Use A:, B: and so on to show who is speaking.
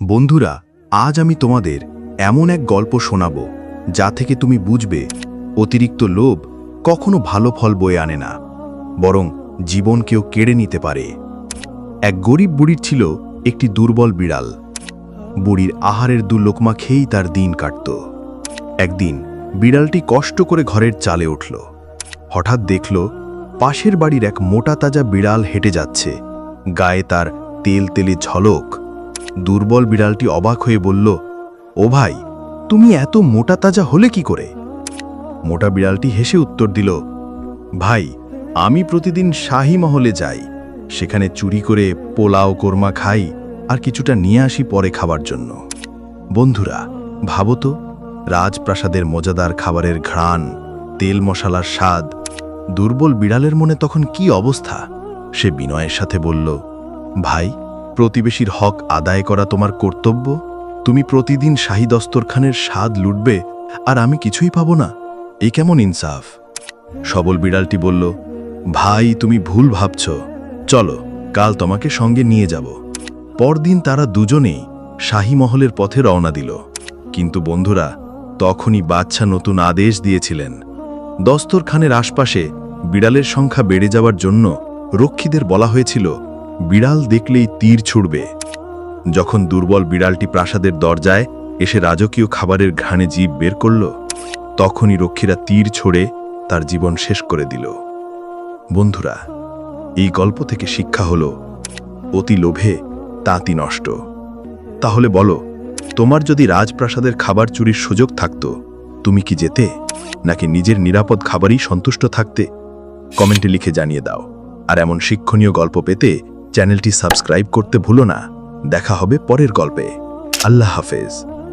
A: বন্ধুরা, আজ আমি তোমাদের এমন এক গল্প শোনাব, যা থেকে তুমি বুঝবে, অতিরিক্ত লোভ কখনো ভালো ফল বয়ে আনে না, বরং জীবনকেও কেড়ে নিতে পারে। এক গরিব বুড়ির ছিল একটি দুর্বল বিড়াল। বুড়ির আহারের দু লোকমা খেয়েই তার দিন কাটত। একদিন বিড়ালটি কষ্ট করে ঘরের চালে উঠল। হঠাৎ দেখল, পাশের বাড়ির এক মোটা তাজা বিড়াল হেঁটে যাচ্ছে। গায়ে তার তেল তেলে ঝলক দুর্বল বিড়ালটি অবাক হয়ে বলল, ও ভাই, তুমি এত মোটা তাজা হলে কি করে? মোটা বিড়ালটি হেসে উত্তর দিল, ভাই, আমি প্রতিদিন শাহী মহলে যাই। সেখানে চুরি করে পোলাও কোরমা খাই আর কিছুটা নিয়ে আসি পরে খাবার জন্য। বন্ধুরা, ভাবো তো, রাজপ্রাসাদের মজাদার খাবারের ঘ্রাণ, তেল মশালার স্বাদ, দুর্বল বিড়ালের মনে তখন কি অবস্থা? সে বিনয়ের সাথে বলল, ভাই প্রতিবেশীর হক আদায় করা তোমার কর্তব্য? তুমি প্রতিদিন শাহী দস্তরখানের স্বাদ লুটবে, আর আমি কিছুই পাব না। এই কেমন ইনসাফ? সবল বিড়ালটি বলল, ভাই, তুমি ভুল ভাবছ। চলো, কাল তোমাকে সঙ্গে নিয়ে যাব। পরদিন তারা দুজনেই শাহী মহলের পথে রওনা দিল। কিন্তু বন্ধুরা, তখনই বাচ্চা নতুন আদেশ দিয়েছিলেন। দস্তরখানের আশপাশে বিড়ালের সংখ্যা বেড়ে যাওয়ার জন্য রক্ষীদের বলা হয়েছিল বিড়াল দেখলেই তীর ছুড়বে। যখন দুর্বল বিড়ালটি প্রাসাদের দরজায় এসে রাজকীয় খাবারের ঘানে জীব বের করল, তখনই রক্ষীরা তীর ছড়ে তার জীবন শেষ করে দিল। বন্ধুরা, এই গল্প থেকে শিক্ষা হল, অতি লোভে তাঁতি নষ্ট। তাহলে বলো, তোমার যদি রাজপ্রাসাদের খাবার চুরির সুযোগ থাকত, তুমি কি যেতে, নাকি নিজের নিরাপদ খাবারই সন্তুষ্ট থাকতে? কমেন্টে লিখে জানিয়ে দাও। আর এমন শিক্ষণীয় গল্প পেতে চ্যানেলটি সাবস্ক্রাইব করতে ভুলো না। দেখা হবে পরের গল্পে। আল্লাহ হাফেজ।